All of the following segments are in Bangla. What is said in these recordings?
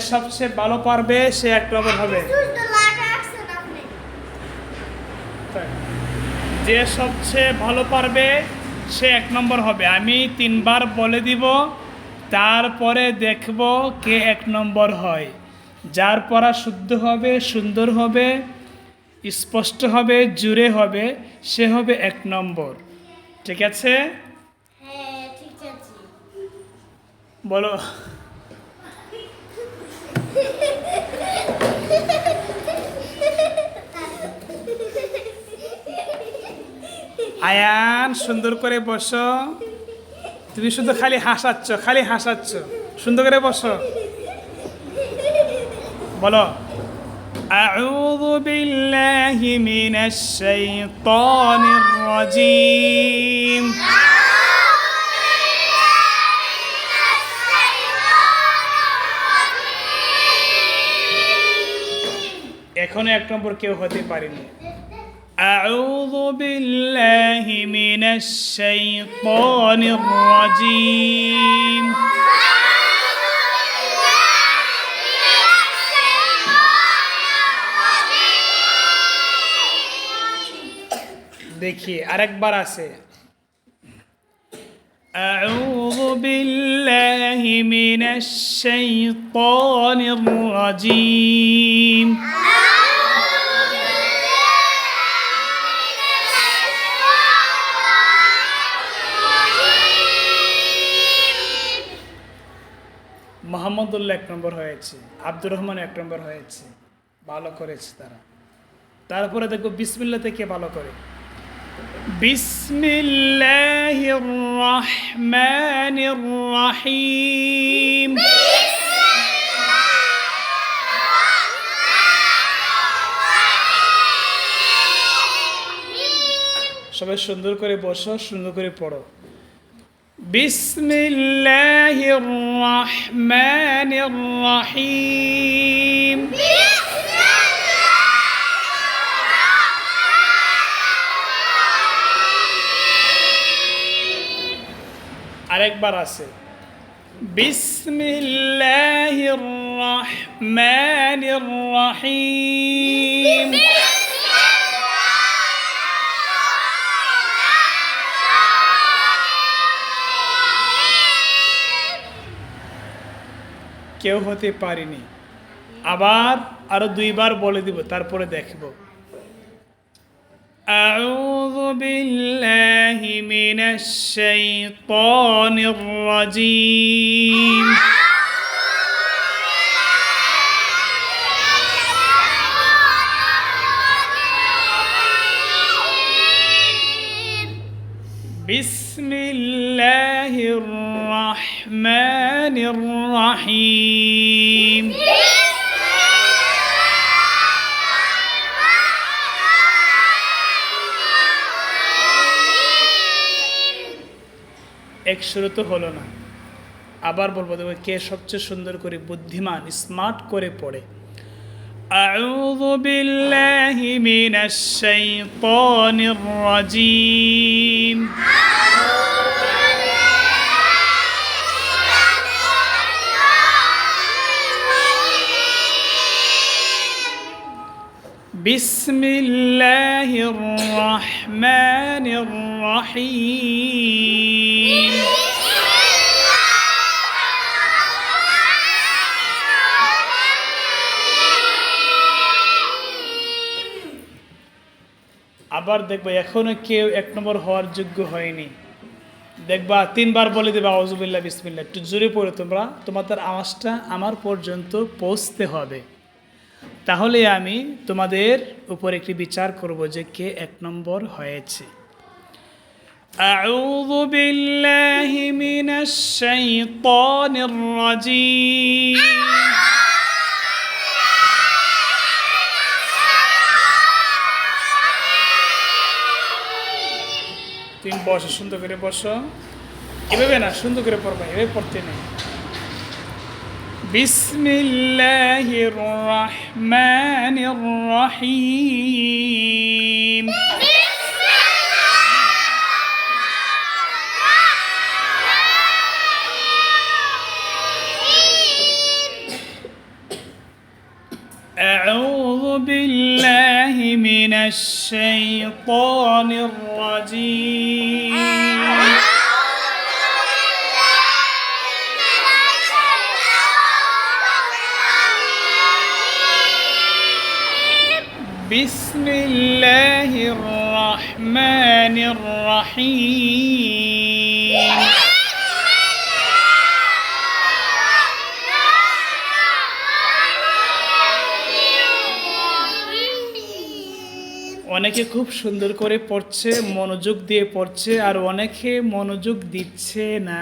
সবচেয়ে ভালো পারবে সে এক নম্বর হবে। যে সবচেয়ে ভালো পারবে সে এক নম্বর হবে। আমি তিনবার বলে দিব তারপরে দেখব কে এক নম্বর হয়। যার পড়া শুদ্ধ হবে সুন্দর হবে স্পষ্ট হবে জুড়ে হবে সে হবে এক নম্বর। ঠিক আছে? হ্যাঁ ঠিক আছে। বলো। আয়ান সুন্দর করে বসো তুমি শুধু খালি হাসাচ্ছ খালি হাসাচ্ছ সুন্দর করে বসো বলো أعوذ بالله من الشيطان الرجيم এখনো এক নম্বর কেউ হতে পারেনি أعوذ بالله من الشيطان الرجيم দেখি আরেকবার আছে أعوذ بالله من الشيطان الرجيم মোহাম্মদুল্লাহ এক নম্বর হয়েছে, আব্দুর রহমান এক নম্বর হয়েছে, ভালো করেছে তারা। তারপরে দেখো বিসমিল্লা থেকে ভালো করে? বিসমিল্লাহ সবাই সুন্দর করে বসো, সুন্দর করে পড়ো। বিসমিল্লাহ রহমান রহিম আরেকবার আছে। বিসমিল্লাহ রহমান রহিম। কেউ হতে পারিনি আবার আরো দুইবার বলে দিব তারপরে দেখব أعوذ بالله من الشيطان الرجيم بسم الله الرحمن الرحيم এক শুরু তো হলো না আবার বলবো দেখো কে সবচেয়ে সুন্দর করে বুদ্ধিমান স্মার্ট করে পড়ে أعوذ بالله من الشيطان الرجيم بسم الله الرحمن الرحيم আবার দেখবো এখনো কেউ এক নম্বর হওয়ার যোগ্য হয়নি দেখবা তিনবার বলে দেবা আউজুবিল্লা বিসমিল্লা একটু জোরে পড়ে তোমরা তোমাদের আওয়াজটা আমার পর্যন্ত পৌঁছতে হবে তাহলে আমি তোমাদের উপর একটি বিচার করব যে কে এক নম্বর হয়েছে أعوذ بالله من الشيطان الرجيم তুমি বসো সুন্দর করে বসো এভাবে না সুন্দর করে পড়বা এভাবে পড়তে নেই بسم الله الرحمن الرحيم. أعوذ بالله من الشيطان الرجيم. بسم الله الرحمن الرحيم অনেকে খুব সুন্দর করে পড়ছে মনোযোগ দিয়ে পড়ছে আর অনেকে মনোযোগ দিচ্ছে না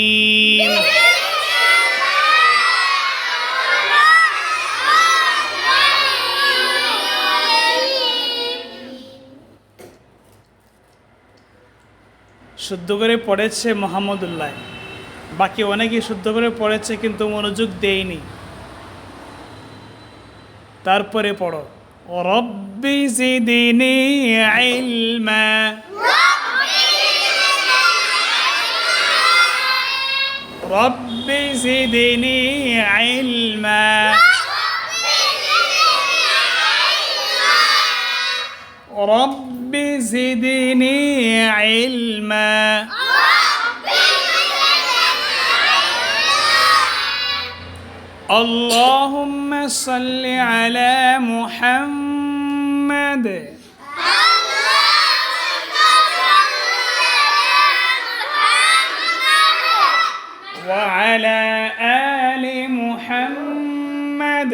শুদ্ধ করে পড়েছে মোহাম্মদুল্লাহ। বাকি অনেকেই শুদ্ধ করে পড়েছে কিন্তু মনোযোগ দেয়নি। তারপরে পড়ো রব্বি জিদিনি ইলমা। রব্বি জিদিনি ইলমা। رب زدني علما. اللهم صل على محمد. وعلى آل محمد.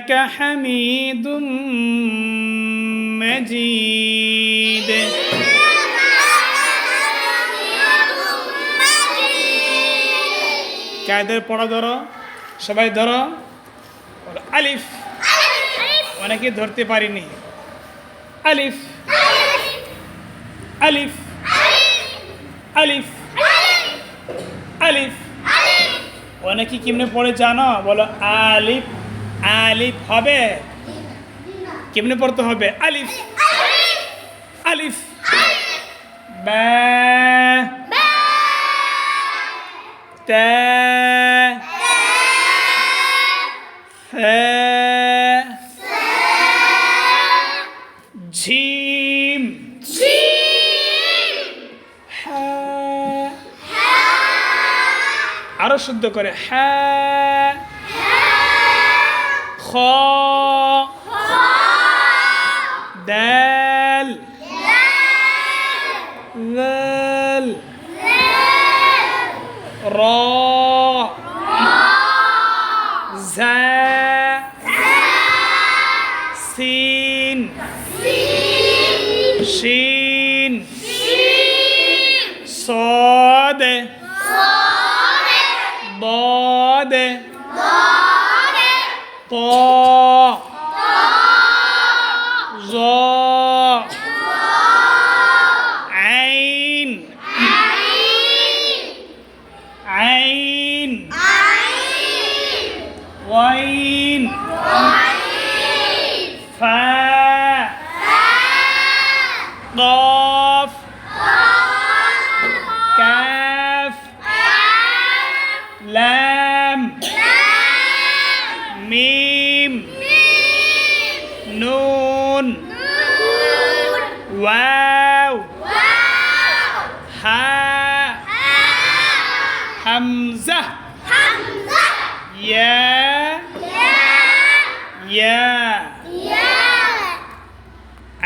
إنك حميد مجيد কায়দের পড়া ধরো সবাই ধরো আলিফ অনেকে ধরতে পারিনি আলিফ আলিফ আলিফ আলিফ অনেকে কেমনে পড়ে জানো বলো আলিফ আলিফ হবে? কেমনে পড়তে হবে? আলিফ। আলিফ। বা। তা। ثا ঝিম। হ্যাঁ। আরও শুদ্ধ করে। হ্যাঁ। খ। দাল। দাল রা। Nossa! ওয়াও হা হামজা ইয়া ইয়া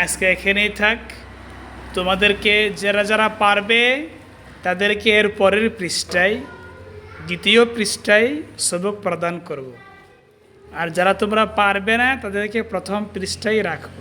আজকে এখানেই থাক। তোমাদেরকে যারা যারা পারবে তাদেরকে এর পরের পৃষ্ঠায় দ্বিতীয় পৃষ্ঠায় সবক প্রদান করব। আর যারা তোমরা পারবে না তাদেরকে প্রথম পৃষ্ঠায় রাখব।